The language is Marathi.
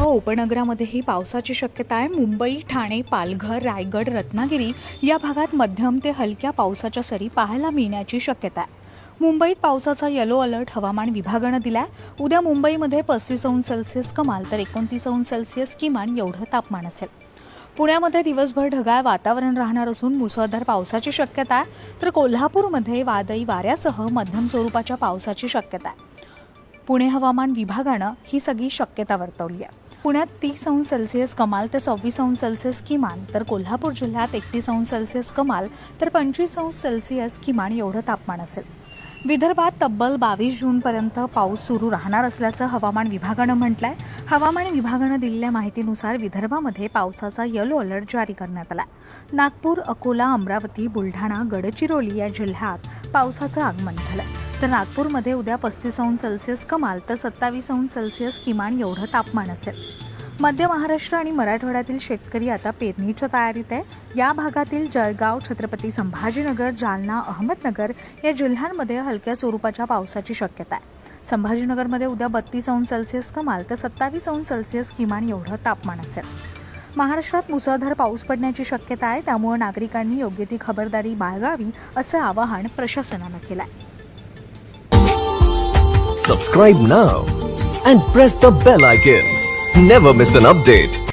उपनगरामध्येही पावसाची शक्यता आहे. मुंबई ठाणे पालघर रायगड रत्नागिरी या भागात मध्यम ते हलक्या पावसाच्या सरी पाहायला मिळण्याची शक्यता आहे. मुंबईत पावसाचा येलो अलर्ट हवामान विभागानं दिलाय. उद्या मुंबईमध्ये पस्तीस अंश सेल्सिअस कमाल तर एकोणतीस अंश सेल्सिअस किमान एवढं तापमान असेल. पुण्यामध्ये दिवसभर ढगाळ वातावरण राहणार असून मुसळधार पावसाची शक्यता आहे. तर कोल्हापूरमध्ये वादळी वाऱ्यासह मध्यम स्वरूपाच्या पावसाची शक्यता आहे. पुणे हवामान विभागानं ही सगळी शक्यता वर्तवली आहे. पुण्यात तीस अंश सेल्सिअस कमाल ते सव्वीस अंश सेल्सिअस किमान तर कोल्हापूर जिल्ह्यात एकतीस अंश सेल्सिअस कमाल तर पंचवीस अंश सेल्सिअस किमान एवढं तापमान असेल. विदर्भात तब्बल बावीस जूनपर्यंत पाऊस सुरू राहणार असल्याचं हवामान विभागानं म्हटलं आहे हवामान विभागानं दिलेल्या माहितीनुसार विदर्भामध्ये पावसाचा येलो अलर्ट जारी करण्यात आला नागपूर अकोला अमरावती बुलढाणा गडचिरोली या जिल्ह्यात पावसाचं आगमन झालं तर नागपूरमध्ये उद्या पस्तीस अंश सेल्सिअस कमाल तर सत्तावीस अंश सेल्सिअस किमान एवढं तापमान असेल. मध्य महाराष्ट्र आणि मराठवाड्यातील शेतकरी आता पेरणीच्या तयारीत आहे. या भागातील जळगाव छत्रपती संभाजीनगर जालना अहमदनगर या जिल्ह्यांमध्ये हलक्या स्वरूपाच्या पावसाची शक्यता आहे. संभाजीनगरमध्ये उद्या बत्तीस अंश सेल्सिअस कमाल तर सत्तावीस अंश सेल्सिअस किमान एवढं तापमान असेल. महाराष्ट्रात मुसळधार पाऊस पडण्याची शक्यता आहे त्यामुळे नागरिकांनी योग्य ती खबरदारी बाळगावी असं आवाहन प्रशासनानं केलं आहे Subscribe now and press the bell icon. Never miss an.